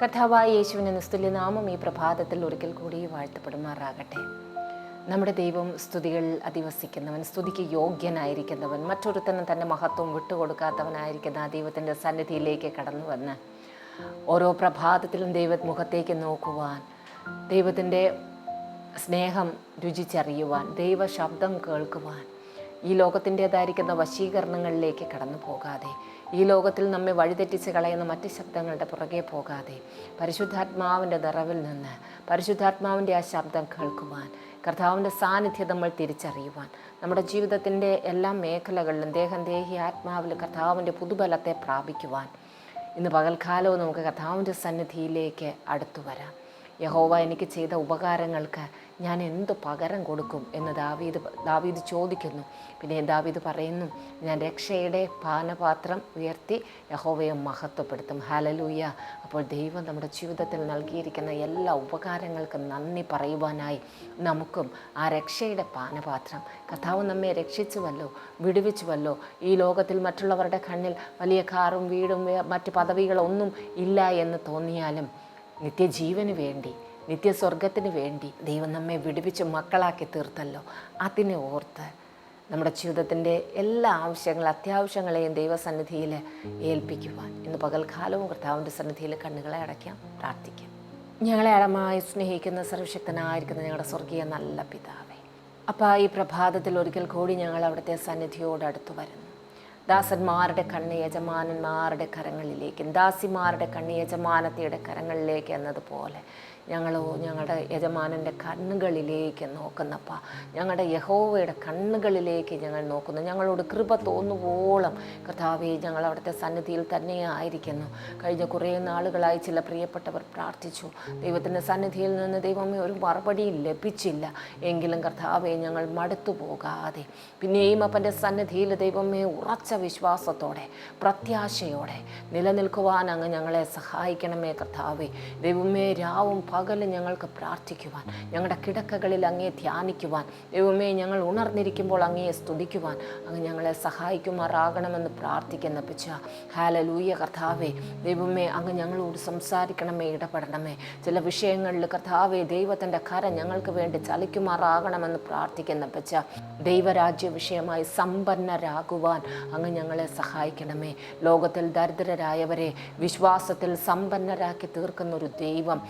കർത്താവായ യേശുവിന്റെ നിസ്തുല്യ നാമം ഈ പ്രഭാതത്തിൽ ഒരിക്കൽ കൂടി വാഴ്ത്തപ്പെടുമാറാകട്ടെ. നമ്മുടെ ദൈവം സ്തുതികൾ അധിവസിക്കുന്നവൻ സ്തുതിക്ക് യോഗ്യനായിരിക്കുന്നവൻ മറ്റൊരുത്തനും തന്റെ മഹത്വം വിട്ടുകൊടുക്കാത്തവനായിരിക്കുന്ന ആ ദൈവത്തിന്റെ സന്നിധിയിലേക്ക് കടന്നു വന്ന് ഓരോ പ്രഭാതത്തിലും ദൈവ മുഖത്തേക്ക് നോക്കുവാൻ ദൈവത്തിന്റെ സ്നേഹം രുചിച്ചറിയുവാൻ ദൈവ ശബ്ദം കേൾക്കുവാൻ ഈ ലോകത്തിന്റേതായിരിക്കുന്ന വശീകരണങ്ങളിലേക്ക് കടന്നു പോകാതെ ഈ ലോകത്തിൽ നമ്മെ വഴിതെറ്റിച്ച് കളയുന്ന മറ്റ് ശബ്ദങ്ങളുടെ പുറകെ പോകാതെ പരിശുദ്ധാത്മാവിന്റെ നിറവിൽ നിന്ന് പരിശുദ്ധാത്മാവിന്റെ ആ ശബ്ദം കേൾക്കുവാൻ കർത്താവിന്റെ സാന്നിധ്യം നമ്മൾ തിരിച്ചറിയുവാൻ നമ്മുടെ ജീവിതത്തിന്റെ എല്ലാ മേഖലകളിലും ദേഹം ദേഹി ആത്മാവിൽ കർത്താവിന്റെ പുതുബലത്തെ പ്രാപിക്കുവാൻ ഇന്ന് പകൽക്കാലവും നമുക്ക് കർത്താവിന്റെ സന്നിധിയിലേക്ക് അടുത്തു വരാം. യഹോവ എനിക്ക് ചെയ്ത ഉപകാരങ്ങൾക്ക് ഞാൻ എന്ത് പകരം കൊടുക്കും എന്ന് ദാവീദ് ദാവീദ് ചോദിക്കുന്നു. പിന്നെ ദാവീദ് പറയുന്നു ഞാൻ രക്ഷയുടെ പാനപാത്രം ഉയർത്തി യഹോവയെ മഹത്വപ്പെടുത്തും. ഹലലൂയ അപ്പോൾ ദൈവം നമ്മുടെ ജീവിതത്തിൽ നൽകിയിരിക്കുന്ന എല്ലാ ഉപകാരങ്ങൾക്കും നന്ദി പറയുവാനായി നമുക്കും ആ രക്ഷയുടെ പാനപാത്രം. കഥാവ് നമ്മെ രക്ഷിച്ചുവല്ലോ വിടുവിച്ചുവല്ലോ. ഈ ലോകത്തിൽ മറ്റുള്ളവരുടെ കണ്ണിൽ വലിയ കാറും വീടും മറ്റ് പദവികളൊന്നും ഇല്ല എന്ന് തോന്നിയാലും നിത്യജീവന് വേണ്ടി നിത്യസ്വർഗത്തിന് വേണ്ടി ദൈവം നമ്മെ വിടുവിച്ച് മക്കളാക്കി തീർത്തല്ലോ. അതിനെ ഓർത്ത് നമ്മുടെ ജീവിതത്തിന്റെ എല്ലാ ആവശ്യങ്ങളും അത്യാവശ്യങ്ങളെയും ദൈവസന്നിധിയിൽ ഏൽപ്പിക്കുവാൻ ഇന്ന് പകൽക്കാലവും കർത്താവിന്റെ സന്നിധിയിൽ കണ്ണുകളെ അടയ്ക്കാം പ്രാർത്ഥിക്കാം. ഞങ്ങളെ അടമായി സ്നേഹിക്കുന്ന സർവശക്തനായിരിക്കുന്ന ഞങ്ങളുടെ സ്വർഗീയ നല്ല പിതാവേ അപ്പോൾ ഈ പ്രഭാതത്തിൽ ഒരിക്കൽ കൂടി ഞങ്ങൾ അവിടുത്തെ സന്നിധിയോട് അടുത്തു വരുന്നു. ദാസന്മാരുടെ കണ്ണ് യജമാനന്മാരുടെ കരങ്ങളിലേക്കും ദാസിമാരുടെ കണ്ണ് യജമാനത്തിയുടെ കരങ്ങളിലേക്ക് എന്നതുപോലെ ഞങ്ങളോ ഞങ്ങളുടെ യജമാനന്റെ കണ്ണുകളിലേക്ക് നോക്കുന്നപ്പ. ഞങ്ങളുടെ യഹോവയുടെ കണ്ണുകളിലേക്ക് ഞങ്ങൾ നോക്കുന്നു. ഞങ്ങളോട് കൃപ തോന്നുവോളം കർത്താവെ ഞങ്ങൾ അവിടുത്തെ സന്നിധിയിൽ തന്നെ ആയിരിക്കുന്നു. കഴിഞ്ഞ കുറേ നാളുകളായി ചില പ്രിയപ്പെട്ടവർ പ്രാർത്ഥിച്ചു. ദൈവത്തിന്റെ സന്നിധിയിൽ നിന്ന് ദൈവമേ ഒരു മറുപടിയും ലഭിച്ചില്ല. എങ്കിലും കർത്താവെ ഞങ്ങൾ മടുത്തു പോകാതെ. പിന്നെയും അപ്പന്റെ സന്നിധിയിൽ ദൈവമേ ഉറച്ച വിശ്വാസത്തോടെ പ്രത്യാശയോടെ നിലനിൽക്കുവാൻ അങ്ങ് ഞങ്ങളെ സഹായിക്കണമേ കർത്താവെ. ദൈവമേ രാവും പകലും ഞങ്ങൾക്ക് പ്രാർത്ഥിക്കുവാൻ ഞങ്ങളുടെ കിടക്കകളിൽ അങ്ങേ ധ്യാനിക്കുവാൻ ദൈവമേ ഞങ്ങൾ ഉണർന്നിരിക്കുമ്പോൾ അങ്ങയെ സ്തുതിക്കുവാൻ അങ്ങ് ഞങ്ങളെ സഹായിക്കുമാറാകണമെന്ന് പ്രാർത്ഥിക്കുന്ന പിച്ച. ഹാലലൂയ കർത്താവേ ദൈവമേ അങ്ങ് ഞങ്ങളോട് സംസാരിക്കണമേ ഇടപെടണമേ. ചില വിഷയങ്ങളിൽ കർത്താവേ ദൈവത്തിന്റെ കര ഞങ്ങൾക്ക് വേണ്ടി ചലിക്കുമാറാകണമെന്ന് പ്രാർത്ഥിക്കുന്ന പിച്ച. ദൈവരാജ്യ വിഷയമായി സമ്പന്നരാകുവാൻ അങ്ങ് ഞങ്ങളെ സഹായിക്കണമേ. ലോകത്തിൽ ദരിദ്രരായവരെ വിശ്വാസത്തിൽ സമ്പന്നരാക്കി തീർക്കുന്ന ഒരു ദൈവം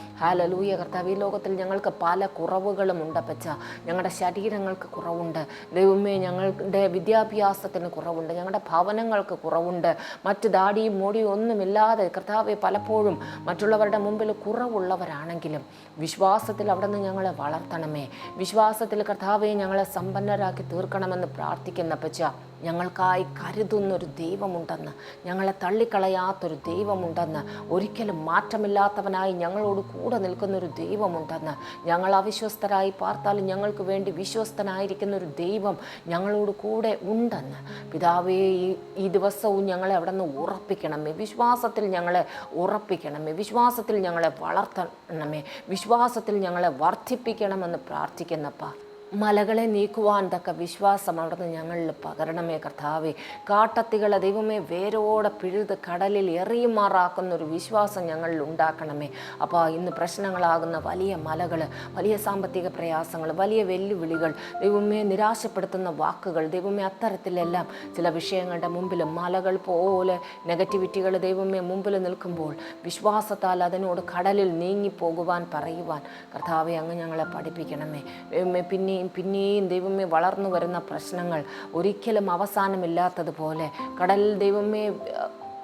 ഹാലലൂയ കർത്താവ് ഈ ലോകത്തിൽ ഞങ്ങൾക്ക് പല കുറവുകളും ഉണ്ട് പച്ച ഞങ്ങളുടെ ശരീരങ്ങൾക്ക് കുറവുണ്ട്. ദൈവമേ ഞങ്ങളുടെ വിദ്യാഭ്യാസത്തിന് കുറവുണ്ട്. ഞങ്ങളുടെ ഭവനങ്ങൾക്ക് കുറവുണ്ട്. മറ്റ് ദാടിയും മോടിയും ഒന്നുമില്ലാതെ കർത്താവെ പലപ്പോഴും മറ്റുള്ളവരുടെ മുമ്പിൽ കുറവുള്ളവരാണെങ്കിലും വിശ്വാസത്തിൽ അവിടെ നിന്ന് ഞങ്ങളെ വളർത്തണമേ. വിശ്വാസത്തിൽ കർത്താവെ ഞങ്ങളെ സമ്പന്നരാക്കി തീർക്കണമെന്ന് പ്രാർത്ഥിക്കുന്ന പച്ച ഞങ്ങൾക്കായി കരുതുന്നൊരു ദൈവമുണ്ടെന്ന് ഞങ്ങളെ തള്ളിക്കളയാത്തൊരു ദൈവമുണ്ടെന്ന് ഒരിക്കലും മാറ്റമില്ലാത്തവനായി ഞങ്ങളോട് കൂടെ നിൽക്കുന്നൊരു ദൈവമുണ്ടെന്ന്. ഞങ്ങൾ അവിശ്വസ്തരായി പാർത്താലും ഞങ്ങൾക്ക് വേണ്ടി വിശ്വസ്തനായിരിക്കുന്ന ഒരു ദൈവം ഞങ്ങളോട് കൂടെ ഉണ്ടെന്ന്. പിതാവേ ഈ ഈ ദിവസവും ഞങ്ങളെ അവിടെ നിന്ന് ഉറപ്പിക്കണമേ. വിശ്വാസത്തിൽ ഞങ്ങളെ ഉറപ്പിക്കണമേ. വിശ്വാസത്തിൽ ഞങ്ങളെ വളർത്തണമേ. വിശ്വാസത്തിൽ ഞങ്ങളെ വർദ്ധിപ്പിക്കണമെന്ന് പ്രാർത്ഥിക്കുന്നപ്പാ. മലകളെ നീക്കുവാൻ തക്ക വിശ്വാസം അവിടുന്ന് ഞങ്ങളിൽ പകരണമേ കർത്താവെ. കാട്ടത്തികളെ ദൈവമേ വേരോടെ പിഴുത് കടലിൽ എറിയുമാറാക്കുന്ന ഒരു വിശ്വാസം ഞങ്ങളിൽ ഉണ്ടാക്കണമേ. അപ്പോൾ ഇന്ന് പ്രശ്നങ്ങളാകുന്ന വലിയ മലകൾ വലിയ സാമ്പത്തിക പ്രയാസങ്ങൾ വലിയ വെല്ലുവിളികൾ ദൈവമേ നിരാശപ്പെടുത്തുന്ന വാക്കുകൾ ദൈവമേ അത്തരത്തിലെല്ലാം ചില വിഷയങ്ങളുടെ മുമ്പിൽ മലകൾ പോലെ നെഗറ്റിവിറ്റികൾ ദൈവമേ മുമ്പിൽ നിൽക്കുമ്പോൾ വിശ്വാസത്താൽ അതിനോട് കടലിൽ നീങ്ങിപ്പോകുവാൻ പറയുവാൻ കർത്താവെ അങ്ങ് ഞങ്ങളെ പഠിപ്പിക്കണമേ. ദൈവമേ പിന്നെയും പിന്നെയും ദൈവമേ വളർന്നു വരുന്ന പ്രശ്നങ്ങൾ ഒരിക്കലും അവസാനമില്ലാത്തതുപോലെ. കടൽ ദൈവമേ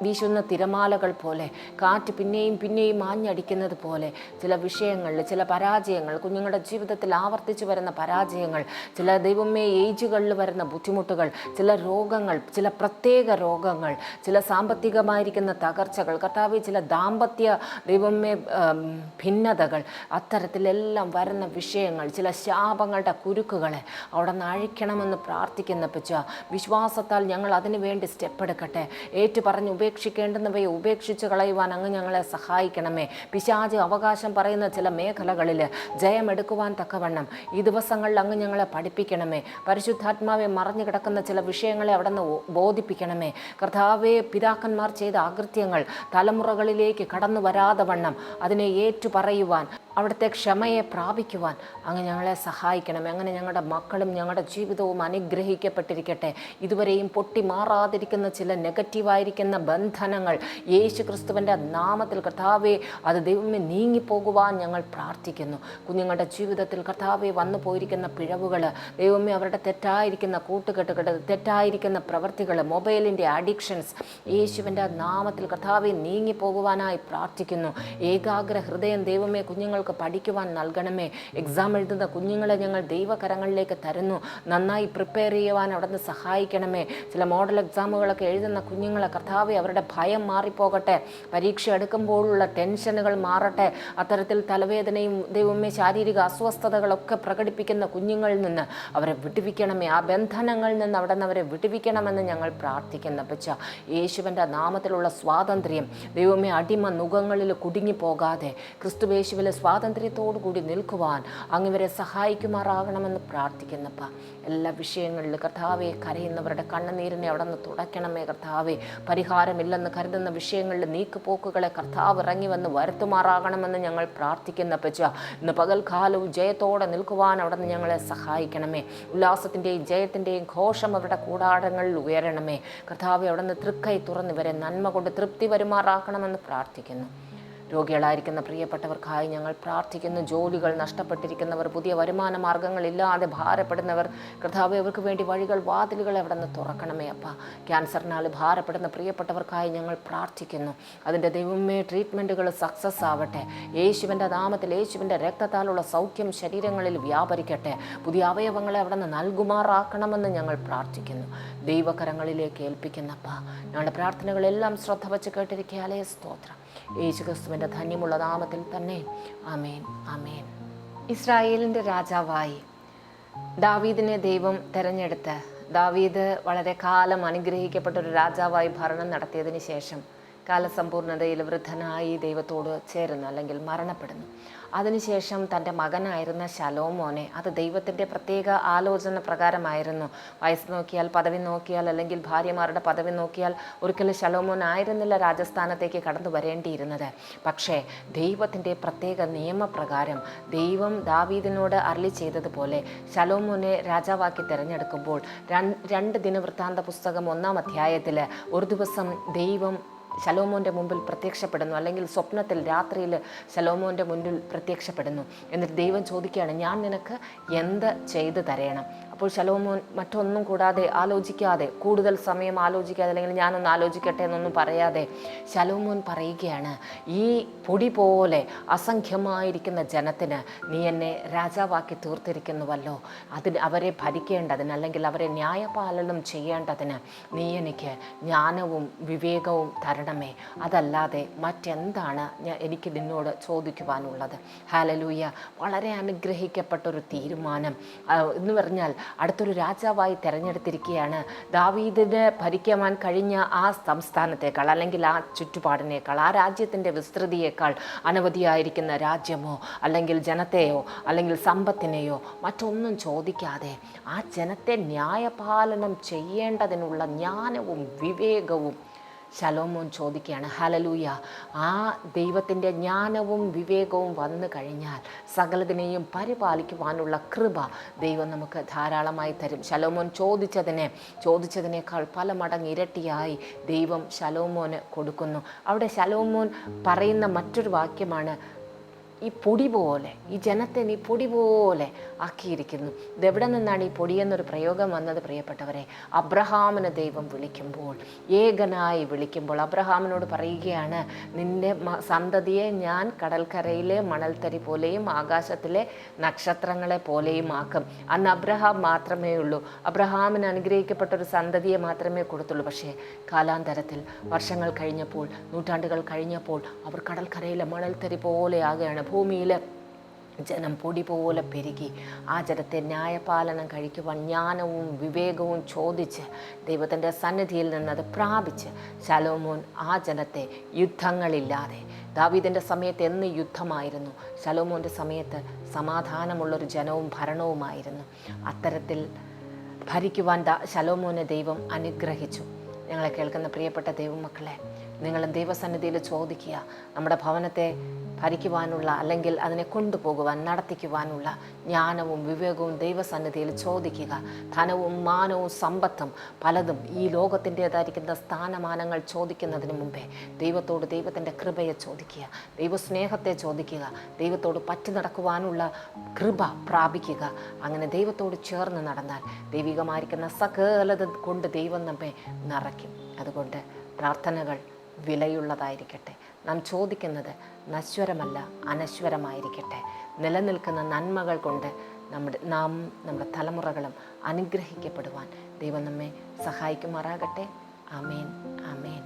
വീശുന്ന തിരമാലകൾ പോലെ കാറ്റ് പിന്നെയും പിന്നെയും ആഞ്ഞടിക്കുന്നത് പോലെ ചില വിഷയങ്ങളിൽ ചില പരാജയങ്ങൾ കുഞ്ഞുങ്ങളുടെ ജീവിതത്തിൽ ആവർത്തിച്ചു വരുന്ന പരാജയങ്ങൾ ചില ദൈവമേ ഏജുകളിൽ വരുന്ന ബുദ്ധിമുട്ടുകൾ ചില രോഗങ്ങൾ ചില പ്രത്യേക രോഗങ്ങൾ ചില സാമ്പത്തികമായിരിക്കുന്ന തകർച്ചകൾ കർത്താവ് ചില ദാമ്പത്യ ദൈവമേ ഭിന്നതകൾ അത്തരത്തിലെല്ലാം വരുന്ന വിഷയങ്ങൾ ചില ശാപങ്ങളുടെ കുരുക്കുകളെ അവിടെ നിന്ന് അഴിക്കണമെന്ന് പ്രാർത്ഥിക്കുന്ന പിച്ച വിശ്വാസത്താൽ ഞങ്ങൾ അതിനു വേണ്ടി സ്റ്റെപ്പ് എടുക്കട്ടെ. ഏറ്റു പറഞ്ഞു ഉപേക്ഷിക്കേണ്ടുന്നവയെ ഉപേക്ഷിച്ച് കളയുവാൻ അങ്ങ് ഞങ്ങളെ സഹായിക്കണമേ. പിശാജ് അവകാശം പറയുന്ന ചില മേഖലകളിൽ ജയമെടുക്കുവാൻ തക്കവണ്ണം ഈ ദിവസങ്ങളിൽ അങ്ങ് ഞങ്ങളെ പഠിപ്പിക്കണമേ. പരിശുദ്ധാത്മാവെ മറഞ്ഞു കിടക്കുന്ന ചില വിഷയങ്ങളെ അവിടെ നിന്ന് ബോധിപ്പിക്കണമേ. കർത്താവെ പിതാക്കന്മാർ ചെയ്ത അകൃത്യങ്ങൾ തലമുറകളിലേക്ക് കടന്നു വരാതെ വണ്ണം അതിനെ ഏറ്റുപറയുവാൻ അവിടുത്തെ ക്ഷമയെ പ്രാപിക്കുവാൻ അങ്ങ് ഞങ്ങളെ സഹായിക്കണം അങ്ങനെ ഞങ്ങളുടെ മക്കളും ഞങ്ങളുടെ ജീവിതവും അനുഗ്രഹിക്കപ്പെട്ടിരിക്കട്ടെ. ഇതുവരെയും പൊട്ടി മാറാതിരിക്കുന്ന ചില നെഗറ്റീവായിരിക്കുന്ന ബന്ധനങ്ങൾ യേശു ക്രിസ്തുവിന്റെ നാമത്തിൽ കർത്താവെ അത് ദൈവമേ നീങ്ങിപ്പോകുവാൻ ഞങ്ങൾ പ്രാർത്ഥിക്കുന്നു. കുഞ്ഞുങ്ങളുടെ ജീവിതത്തിൽ കർത്താവെ വന്നു പോയിരിക്കുന്ന പിഴവുകൾ ദൈവമേ അവരുടെ തെറ്റായിരിക്കുന്ന കൂട്ടുകെട്ടുകൾ തെറ്റായിരിക്കുന്ന പ്രവൃത്തികൾ മൊബൈലിന്റെ അഡിക്ഷൻസ് യേശുവിന്റെ നാമത്തിൽ കർത്താവെ നീങ്ങിപ്പോകുവാനായി പ്രാർത്ഥിക്കുന്നു. ഏകാഗ്ര ഹൃദയം ദൈവമേ കുഞ്ഞുങ്ങൾക്ക് പഠിക്കുവാൻ നൽകണമേ. എക്സാം എഴുതുന്ന കുഞ്ഞുങ്ങളെ ഞങ്ങൾ ദൈവകരങ്ങളിലേക്ക് തരുന്നു. നന്നായി പ്രിപ്പയർ ചെയ്യുവാൻ അവിടെ നിന്ന് സഹായിക്കണമേ. ചില മോഡൽ എക്സാമുകളൊക്കെ എഴുതുന്ന കുഞ്ഞുങ്ങളെ കർത്താവ് അവരുടെ ഭയം മാറിപ്പോകട്ടെ. പരീക്ഷ എടുക്കുമ്പോഴുള്ള ടെൻഷനുകൾ മാറട്ടെ. അത്തരത്തിൽ തലവേദനയും ദൈവമേ ശാരീരിക അസ്വസ്ഥതകളൊക്കെ പ്രകടിപ്പിക്കുന്ന കുഞ്ഞുങ്ങളിൽ നിന്ന് അവരെ വിടുവിക്കണമേ. ആ ബന്ധനങ്ങളിൽ നിന്ന് അവിടെ നിന്ന് അവരെ വിടുവിക്കണമെന്ന് ഞങ്ങൾ പ്രാർത്ഥിക്കുന്ന. പച്ച യേശുവിന്റെ നാമത്തിലുള്ള സ്വാതന്ത്ര്യം ദൈവമേ അടിമ നുഖങ്ങളിൽ കുടുങ്ങിപ്പോകാതെ ക്രിസ്തുവേശുവിലെ സ്വാതന്ത്ര്യത്തോടു കൂടി നിൽക്കുവാൻ അങ്ങിവരെ സഹായിക്കുമാറാകണമെന്ന് പ്രാർത്ഥിക്കുന്നപ്പ എല്ലാ വിഷയങ്ങളിലും കർത്താവെ കരയുന്നവരുടെ കണ്ണുനീരിനെ അവിടെ നിന്ന് തുടയ്ക്കണമേ കർത്താവെ. പരിഹാരമില്ലെന്ന് കരുതുന്ന വിഷയങ്ങളിൽ നീക്കുപോക്കുകളെ കർത്താവ് ഇറങ്ങി വന്ന് വരുത്തുമാറാകണമെന്ന് ഞങ്ങൾ പ്രാർത്ഥിക്കുന്ന പച്ച ഇന്ന് പകൽക്കാലവും ജയത്തോടെ നിൽക്കുവാൻ അവിടെ നിന്ന് ഞങ്ങളെ സഹായിക്കണമേ. ഉല്ലാസത്തിന്റെയും ജയത്തിന്റെയും ഘോഷം അവരുടെ കൂടാടങ്ങളിൽ ഉയരണമേ. കർത്താവെ അവിടെ നിന്ന് തൃക്കൈ തുറന്ന് ഇവരെ നന്മ കൊണ്ട് തൃപ്തി വരുമാറാക്കണമെന്ന് പ്രാർത്ഥിക്കുന്നു. രോഗികളായിരിക്കുന്ന പ്രിയപ്പെട്ടവർക്കായി ഞങ്ങൾ പ്രാർത്ഥിക്കുന്നു. ജോലികൾ നഷ്ടപ്പെട്ടിരിക്കുന്നവർ പുതിയ വരുമാന മാർഗങ്ങളില്ലാതെ ഭാരപ്പെടുന്നവർ കർത്താവ് അവർക്ക് വേണ്ടി വഴികൾ വാതിലുകൾ എവിടെ നിന്ന് തുറക്കണമേ അപ്പ. ക്യാൻസറിനാൽ ഭാരപ്പെടുന്ന പ്രിയപ്പെട്ടവർക്കായി ഞങ്ങൾ പ്രാർത്ഥിക്കുന്നു. അതിന്റെ ദൈവമേ ട്രീറ്റ്മെന്റുകൾ സക്സസ് ആവട്ടെ. യേശുവിന്റെ നാമത്തിൽ യേശുവിന്റെ രക്തത്താലുള്ള സൗഖ്യം ശരീരങ്ങളിൽ വ്യാപരിക്കട്ടെ. പുതിയ അവയവങ്ങളെ അവിടെ നിന്ന് നൽകുമാറാക്കണമെന്ന് ഞങ്ങൾ പ്രാർത്ഥിക്കുന്നു. ദൈവകരങ്ങളിലേക്ക് ഏൽപ്പിക്കുന്നപ്പ ഞങ്ങളുടെ പ്രാർത്ഥനകളെല്ലാം ശ്രദ്ധ വച്ച് കേട്ടിരിക്കാലേ സ്തോത്രം. യേശു ക്രിസ്തുവിന്റെ ധന്യമുള്ള നാമത്തിൽ തന്നെ. അമേൻ അമേൻ ഇസ്രായേലിന്റെ രാജാവായി ദാവീദിനെ ദൈവം തെരഞ്ഞെടുത്ത്. ദാവീദ് വളരെ കാലം അനുഗ്രഹിക്കപ്പെട്ട ഒരു രാജാവായി ഭരണം നടത്തിയതിന് ശേഷം കാലസമ്പൂർണതയിൽ വൃദ്ധനായി ദൈവത്തോട് ചേരുന്നു അല്ലെങ്കിൽ മരണപ്പെടുന്നു. അതിനുശേഷം തന്റെ മകനായിരുന്ന ശലോമോനെ അത് ദൈവത്തിന്റെ പ്രത്യേക ആലോചന പ്രകാരമായിരുന്നു. വയസ്സ് നോക്കിയാൽ പദവി നോക്കിയാൽ അല്ലെങ്കിൽ ഭാര്യമാരുടെ പദവി നോക്കിയാൽ ഒരിക്കലും ശലോമോൻ ആയിരുന്നില്ല രാജസ്ഥാനത്തേക്ക് കടന്നു വരേണ്ടിയിരുന്നത്. പക്ഷേ ദൈവത്തിന്റെ പ്രത്യേക നിയമപ്രകാരം ദൈവം ദാവീദിനോട് അരളി ചെയ്തതുപോലെ ശലോമോനെ രാജാവാക്കി തിരഞ്ഞെടുക്കുമ്പോൾ രണ്ട് ദിനവൃത്താന്ത പുസ്തകം ഒന്നാം അധ്യായത്തിൽ ഒരു ദിവസം ദൈവം ശലോമോന്റെ മുമ്പിൽ പ്രത്യക്ഷപ്പെടുന്നു. അല്ലെങ്കിൽ സ്വപ്നത്തിൽ രാത്രിയിൽ ശലോമോന്റെ മുൻപിൽ പ്രത്യക്ഷപ്പെടുന്നു. എന്നിട്ട് ദൈവം ചോദിക്കുകയാണ് ഞാൻ നിനക്ക് എന്ത് ചെയ്തു തരയണം അപ്പോൾ ശലോമോൻ മറ്റൊന്നും കൂടാതെ ആലോചിക്കാതെ കൂടുതൽ സമയം ആലോചിക്കാതെ അല്ലെങ്കിൽ ഞാനൊന്ന് ആലോചിക്കട്ടെ എന്നൊന്നും പറയാതെ ശലോമോൻ പറയുകയാണ് ഈ പൊടി പോലെ അസംഖ്യമായിരിക്കുന്ന ജനത്തിന് നീ എന്നെ രാജാവാക്കി തീർത്തിരിക്കുന്നുവല്ലോ. അതിന് അവരെ ഭരിക്കേണ്ടതിന് അല്ലെങ്കിൽ അവരെ ന്യായപാലനം ചെയ്യേണ്ടതിന് നീ എനിക്ക് ജ്ഞാനവും വിവേകവും തരണമേ. അതല്ലാതെ മറ്റെന്താണ് ഞാൻ എനിക്ക് നിന്നോട് ചോദിക്കുവാനുള്ളത്? ഹാലലൂയ. വളരെ അനുഗ്രഹിക്കപ്പെട്ട ഒരു തീരുമാനം എന്ന് പറഞ്ഞാൽ അടുത്തൊരു രാജാവായി തിരഞ്ഞെടുത്തിരിക്കുകയാണ്. ദാവീദിന് ഭരിക്കുവാൻ കഴിഞ്ഞ ആ സംസ്ഥാനത്തേക്കാൾ അല്ലെങ്കിൽ ആ ചുറ്റുപാടിനേക്കാൾ ആ രാജ്യത്തിന്റെ വിസ്തൃതിയേക്കാൾ അനവധിയായിരിക്കുന്ന രാജ്യമോ അല്ലെങ്കിൽ ജനത്തെയോ അല്ലെങ്കിൽ സമ്പത്തിനെയോ മറ്റൊന്നും ചോദിക്കാതെ ആ ജനത്തെ ന്യായപാലനം ചെയ്യേണ്ടതിനുള്ള ജ്ഞാനവും വിവേകവും ശലോമോൻ ചോദിക്കുകയാണ് ഹലലൂയ ആ ദൈവത്തിന്റെ ജ്ഞാനവും വിവേകവും വന്നു കഴിഞ്ഞാൽ സകലതിനെയും പരിപാലിക്കുവാനുള്ള കൃപ ദൈവം നമുക്ക് ധാരാളമായി തരും. ശലോമോൻ ചോദിച്ചതിനെ ചോദിച്ചതിനേക്കാൾ പല മടങ്ങ് ഇരട്ടിയായി ദൈവം ശലോമോന് കൊടുക്കുന്നു. അവിടെ ശലോമോൻ പറയുന്ന മറ്റൊരു വാക്യമാണ് ഈ പൊടി പോലെ ഈ ജനത്തെ നീ പൊടി പോലെ ആക്കിയിരിക്കുന്നു. ഇതെവിടെ നിന്നാണ് ഈ പൊടി എന്നൊരു പ്രയോഗം വന്നത് പ്രിയപ്പെട്ടവരെ? അബ്രഹാമിന് ദൈവം വിളിക്കുമ്പോൾ ഏകനായി വിളിക്കുമ്പോൾ അബ്രഹാമിനോട് പറയുകയാണ് നിന്റെ സന്തതിയെ ഞാൻ കടൽക്കരയിലെ മണൽത്തരി പോലെയും ആകാശത്തിലെ നക്ഷത്രങ്ങളെ പോലെയും ആക്കും. അന്ന് അബ്രഹാം മാത്രമേ ഉള്ളൂ. അബ്രഹാമിന് അനുഗ്രഹിക്കപ്പെട്ട ഒരു സന്തതിയെ മാത്രമേ കൊടുത്തുള്ളൂ. പക്ഷേ കാലാന്തരത്തിൽ വർഷങ്ങൾ കഴിഞ്ഞപ്പോൾ നൂറ്റാണ്ടുകൾ കഴിഞ്ഞപ്പോൾ അവർ കടൽക്കരയിലെ മണൽത്തരി പോലെ ആകുകയാണ്. ഭൂമിയിൽ ജനം പൊടി പോലെ പെരുകി. ആ ജനത്തെ ന്യായപാലനം കഴിക്കുവാൻ ജ്ഞാനവും വിവേകവും ചോദിച്ച് ദൈവത്തിന്റെ സന്നിധിയിൽ നിന്ന് അത് പ്രാപിച്ച് ശലോമോൻ ആ ജനത്തെ യുദ്ധങ്ങളില്ലാതെ ദാവീദിന്റെ സമയത്ത് എന്ന് യുദ്ധമായിരുന്നു ശലോമോന്റെ സമയത്ത് സമാധാനമുള്ളൊരു ജനവും ഭരണവുമായിരുന്നു. അത്തരത്തിൽ ഭരിക്കുവാൻ ശലോമോനെ ദൈവം അനുഗ്രഹിച്ചു. ഞങ്ങളെ കേൾക്കുന്ന പ്രിയപ്പെട്ട ദൈവമക്കളെ നിങ്ങൾ ദൈവസന്നിധിയിൽ ചോദിക്കുക നമ്മുടെ ഭവനത്തെ ഭരിക്കുവാനുള്ള അല്ലെങ്കിൽ അതിനെ കൊണ്ടുപോകുവാൻ നടത്തിക്കുവാനുള്ള ജ്ഞാനവും വിവേകവും ദൈവസന്നിധിയിൽ ചോദിക്കുക. ധനവും മാനവും സമ്പത്തും പലതും ഈ ലോകത്തിന്റെതായിരിക്കുന്ന സ്ഥാനമാനങ്ങൾ ചോദിക്കുന്നതിന് മുമ്പേ ദൈവത്തോട് ദൈവത്തിന്റെ കൃപയെ ചോദിക്കുക. ദൈവസ്നേഹത്തെ ചോദിക്കുക. ദൈവത്തോട് പറ്റി നടക്കുവാനുള്ള കൃപ പ്രാപിക്കുക. അങ്ങനെ ദൈവത്തോട് ചേർന്ന് നടന്നാൽ ദൈവികമായിരിക്കുന്ന സകലത കൊണ്ട് ദൈവം നമ്മെ നിറയ്ക്കും. അതുകൊണ്ട് പ്രാർത്ഥനകൾ വിലയുള്ളതായിരിക്കട്ടെ. നാം ചോദിക്കുന്നത് നശ്വരമല്ല അനശ്വരമായിരിക്കട്ടെ. നിലനിൽക്കുന്ന നന്മകൾ കൊണ്ട് നമ്മുടെ നാം നമ്മുടെ തലമുറകളും അനുഗ്രഹിക്കപ്പെടുവാൻ ദൈവം നമ്മെ സഹായിക്കുമാറാകട്ടെ. ആമേൻ